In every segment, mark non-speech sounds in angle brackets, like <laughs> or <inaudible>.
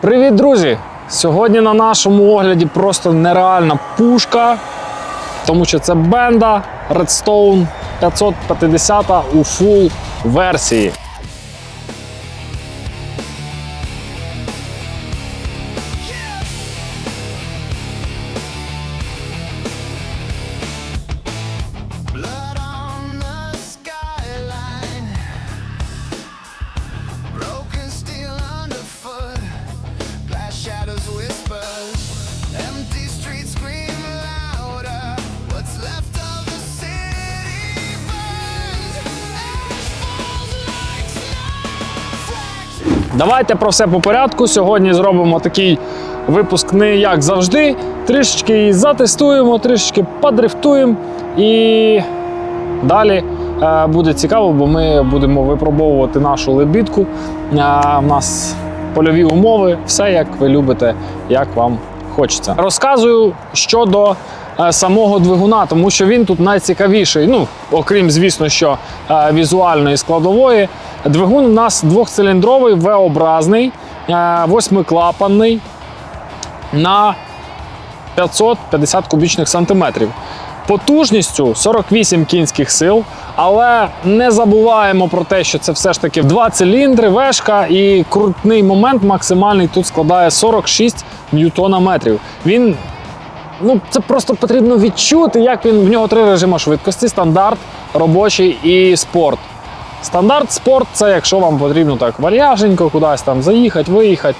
Привіт, друзі! Сьогодні на нашому огляді просто нереальна пушка, тому що це бенда Redstone 550 у фул версії. Давайте про все по порядку. Сьогодні зробимо такий випуск не як завжди. Трішечки затестуємо, трішечки подрифтуємо і далі е, буде цікаво, бо ми будемо випробовувати нашу лебідку. У нас польові умови, все як ви любите, як вам хочеться. Розказую щодо е, самого двигуна, тому що він тут найцікавіший. Ну, окрім, звісно, що е, візуальної складової. Двигун у нас двохциліндровий, V-образний, е, восьмиклапанний на 550 кубічних сантиметрів. Потужністю 48 кінських сил, але не забуваємо про те, що це все ж таки два циліндри, вешка і крутний момент максимальний тут складає 46 ньютона метрів. Він ну це просто потрібно відчути, як він в нього три режими швидкості: стандарт, робочий і спорт. Стандарт спорт це якщо вам потрібно так вальяженько кудись там заїхати, виїхати.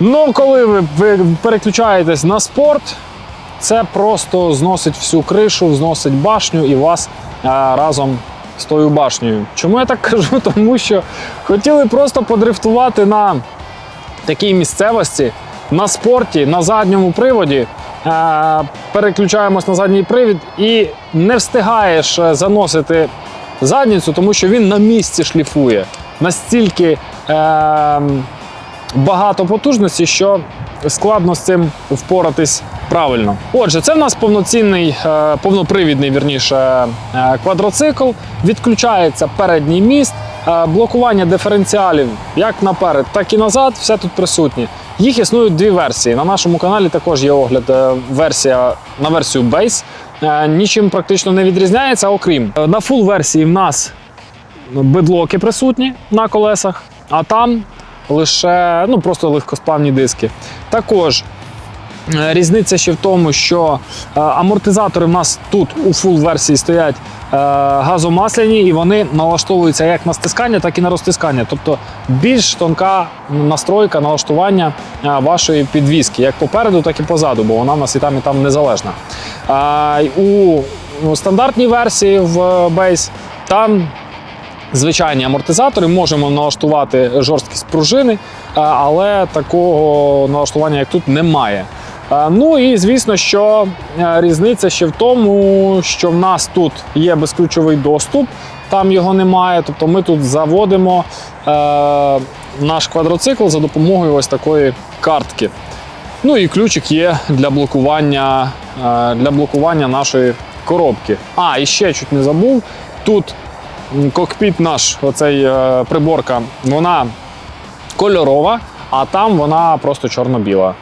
Ну, коли ви, ви переключаєтесь на спорт, це просто зносить всю кришу, зносить башню і вас а, разом з тою башнею. Чому я так кажу? <laughs> Тому що хотіли просто подрифтувати на такій місцевості, на спорті, на задньому приводі. Е, переключаємось на задній привід і не встигаєш е, заносити задницю, тому що він на місці шліфує. Настільки е, багато потужності, що складно з цим впоратись правильно. Отже, це в нас повноцінний, е, повнопривідний вірніше, е, квадроцикл. Відключається передній міст, е, блокування диференціалів як наперед, так і назад. Все тут присутнє. Їх існують дві версії. На нашому каналі також є огляд е, версія на версію Base. Е, Нічим практично не відрізняється, окрім е, на фул версії в нас бедлоки присутні на колесах, а там лише ну, просто легкосплавні диски. Також е, різниця ще в тому, що амортизатори в нас тут у фул версії стоять газомасляні, і вони налаштовуються як на стискання, так і на розтискання. Тобто більш тонка настройка налаштування вашої підвіски, як попереду, так і позаду, бо вона в нас і там, і там незалежна. А, у у стандартній версії в Base там звичайні амортизатори, можемо налаштувати жорсткість пружини, але такого налаштування, як тут, немає. Ну і звісно, що е, різниця ще в тому, що в нас тут є безключовий доступ, там його немає. Тобто ми тут заводимо е, наш квадроцикл за допомогою ось такої картки. Ну і ключик є для блокування, е, для блокування нашої коробки. А, і ще чуть не забув. Тут кокпіт наш, оцей е, приборка, вона кольорова, а там вона просто чорно-біла.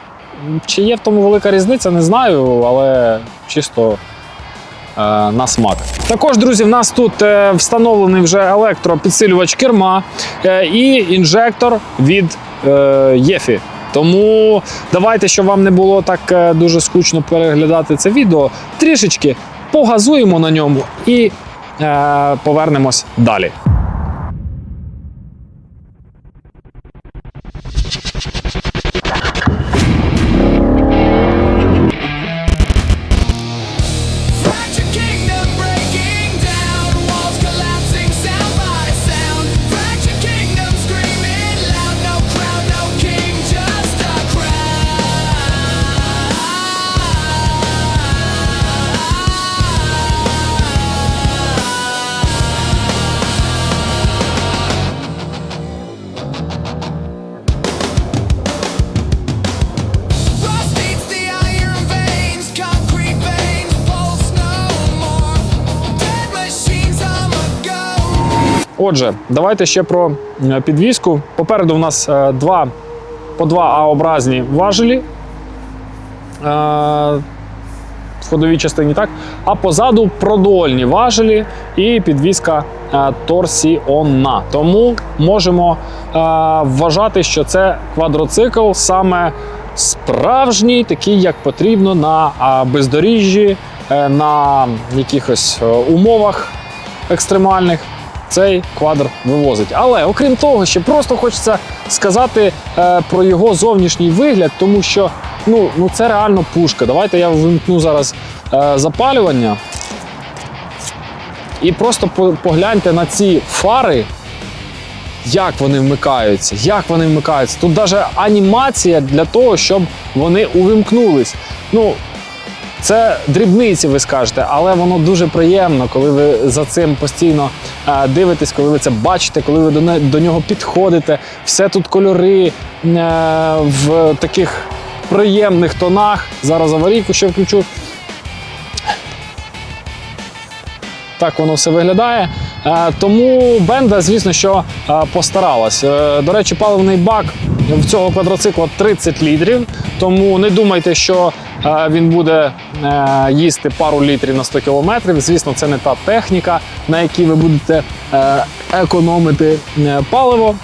Чи є в тому велика різниця, не знаю, але чисто е, на смак. Також, друзі, в нас тут встановлений вже електропідсилювач керма і інжектор від Єфі. Тому давайте, щоб вам не було так е, дуже скучно переглядати це відео, трішечки погазуємо на ньому і е, повернемось далі. Отже, давайте ще про е, підвіску. Попереду в нас е, два по два А-образні важелі. Е, в ходовій частині, так? А позаду продольні важелі і підвіска е, торсіонна. Тому можемо вважати, що це квадроцикл саме справжній, такий, як потрібно на бездоріжжі, на якихось умовах екстремальних. Цей квадр вивозить. Але окрім того, ще просто хочеться сказати е, про його зовнішній вигляд, тому що ну, ну це реально пушка. Давайте я вимкну зараз е, запалювання. І просто погляньте на ці фари, як вони вмикаються, як вони вмикаються. Тут навіть анімація для того, щоб вони увімкнулись. Ну, це дрібниці, ви скажете, але воно дуже приємно, коли ви за цим постійно е, дивитесь, коли ви це бачите, коли ви до, не- до нього підходите. Все тут кольори е, в таких приємних тонах. Зараз аварійку ще включу. Так воно все виглядає. Е, Тому Бенда, звісно, що постаралась. До речі, паливний бак в цього квадроцикла 30 літрів. Тому не думайте, що він буде е, їсти пару літрів на 100 кілометрів. Звісно, це не та техніка, на якій ви будете е, економити е, паливо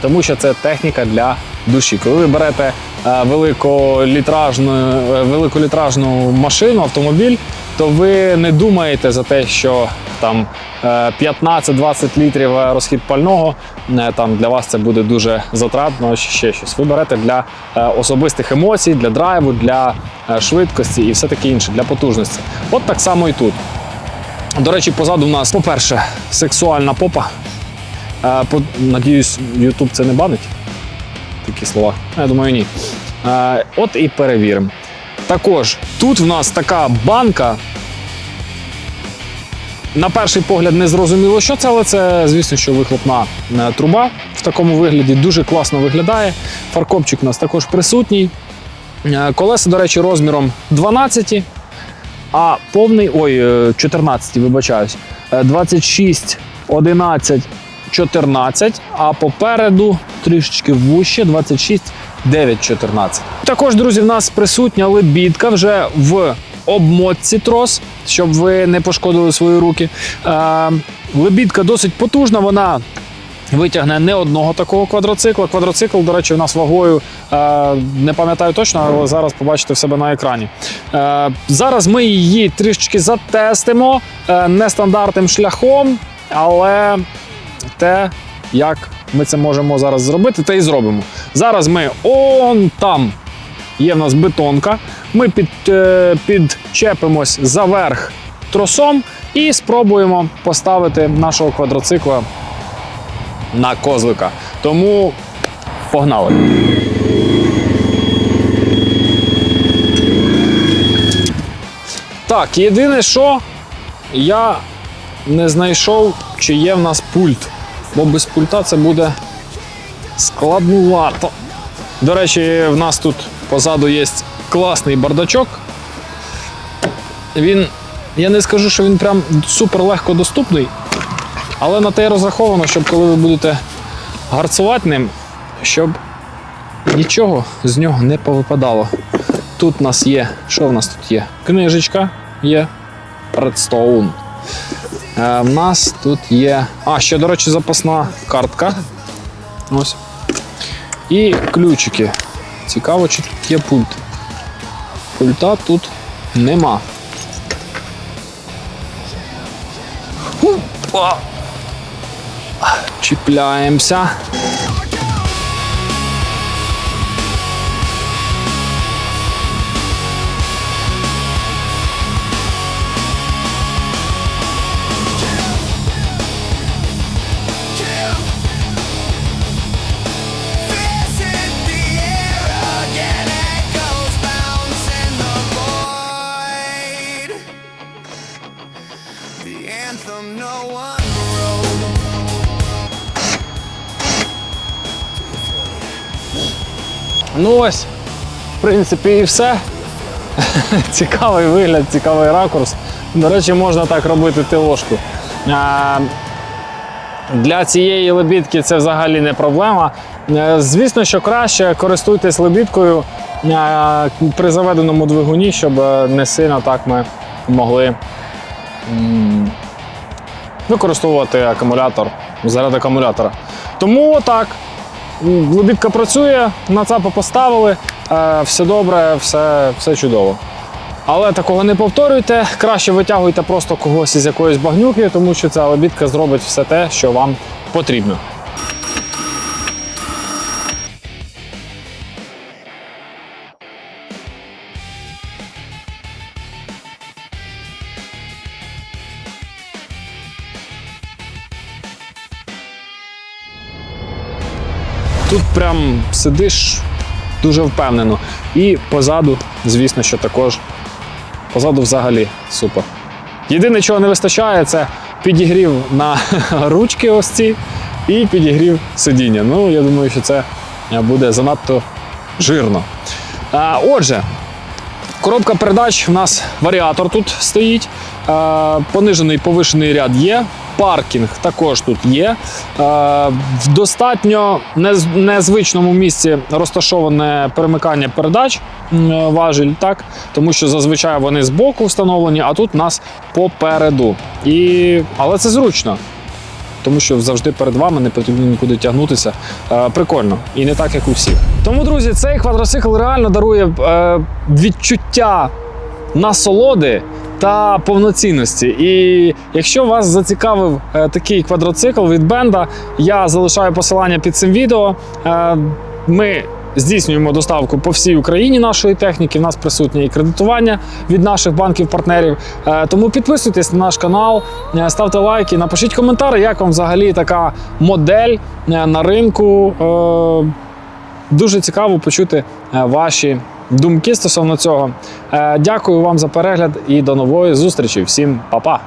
тому що це техніка для душі. Коли ви берете е, великолітражну, е, великолітражну машину, автомобіль, то ви не думаєте за те, що там е, 15-20 літрів е, розхід пального е, там для вас це буде дуже затратно, чи ще щось. Ви берете для е, особистих емоцій, для драйву, для е, швидкості і все таке інше, для потужності. От так само і тут. До речі, позаду в нас, по-перше, сексуальна попа. Е, по- Надіюсь, YouTube це не банить. Такі слова. Я думаю, ні. Е, От і перевіримо. Також тут в нас така банка. На перший погляд не зрозуміло, що це, але це, звісно, що вихлопна е, труба в такому вигляді дуже класно виглядає. Фаркопчик у нас також присутній. Е, Колеса, до речі, розміром 12, а повний, ой, е, 14, вибачаюсь, е, 26, 11, 14, а попереду трішечки вуще 26, 9, 14. Також, друзі, в нас присутня лебідка вже в обмотці трос, щоб ви не пошкодили свої руки. Е, лебідка досить потужна, вона витягне не одного такого квадроцикла. Квадроцикл, до речі, у нас вагою е, не пам'ятаю точно, але зараз побачите в себе на екрані. Е, зараз ми її трішечки затестимо е, нестандартним шляхом, але те, як ми це можемо зараз зробити, те і зробимо. Зараз ми он там є в нас бетонка. Ми під, е, підчепимось за верх тросом і спробуємо поставити нашого квадроцикла на козлика. Тому погнали. Так, єдине, що я не знайшов, чи є в нас пульт. Бо без пульта це буде складнувато. До речі, в нас тут позаду є класний бардачок. Він, я не скажу, що він прям супер легко доступний, але на те й розраховано, щоб коли ви будете гарцувати ним, щоб нічого з нього не повипадало. Тут у нас є. Що в нас тут є? Книжечка є. Redstone. Е, в нас тут є. А, ще, до речі, запасна картка. Ось. І ключики. Цікаво, чи тут є пульт. Пульта тут нема. Чіпляємося. Ну ось, в принципі, і все. <laughs> Цікавий вигляд, цікавий ракурс. До речі, можна так робити тилошку. Для цієї лебідки це взагалі не проблема. Е, Звісно, що краще користуйтесь лебідкою е, при заведеному двигуні, щоб е, не сильно так ми могли використовувати акумулятор заряд акумулятора. Тому так, м, працює, на ЦАПа поставили, е, все добре, все, все чудово. Але такого не повторюйте, краще витягуйте просто когось із якоїсь багнюки, тому що ця лебідка зробить все те, що вам потрібно. Тут прям сидиш дуже впевнено. І позаду, звісно, що також позаду взагалі супер. Єдине, чого не вистачає, це підігрів на <laughs> ручки ось ці і підігрів сидіння. Ну, я думаю, що це буде занадто жирно. А, отже, коробка передач у нас варіатор тут стоїть. Е, понижений повишений ряд є. Паркінг також тут є. Е, в достатньо незвичному місці розташоване перемикання передач е, важіль, так? тому що зазвичай вони збоку встановлені, а тут нас попереду. І... Але це зручно. Тому що завжди перед вами не потрібно нікуди тягнутися. Е, прикольно і не так, як у всіх. Тому, друзі, цей квадроцикл реально дарує е, відчуття насолоди та повноцінності. І якщо вас зацікавив е, такий квадроцикл від бенда, я залишаю посилання під цим відео. Е, ми здійснюємо доставку по всій Україні нашої техніки. У нас присутнє і кредитування від наших банків-партнерів. Е, тому підписуйтесь на наш канал, ставте лайки, напишіть коментарі, як вам взагалі така модель на ринку. Дуже цікаво почути ваші думки стосовно цього. Е, Дякую вам за перегляд і до нової зустрічі. Всім па-па!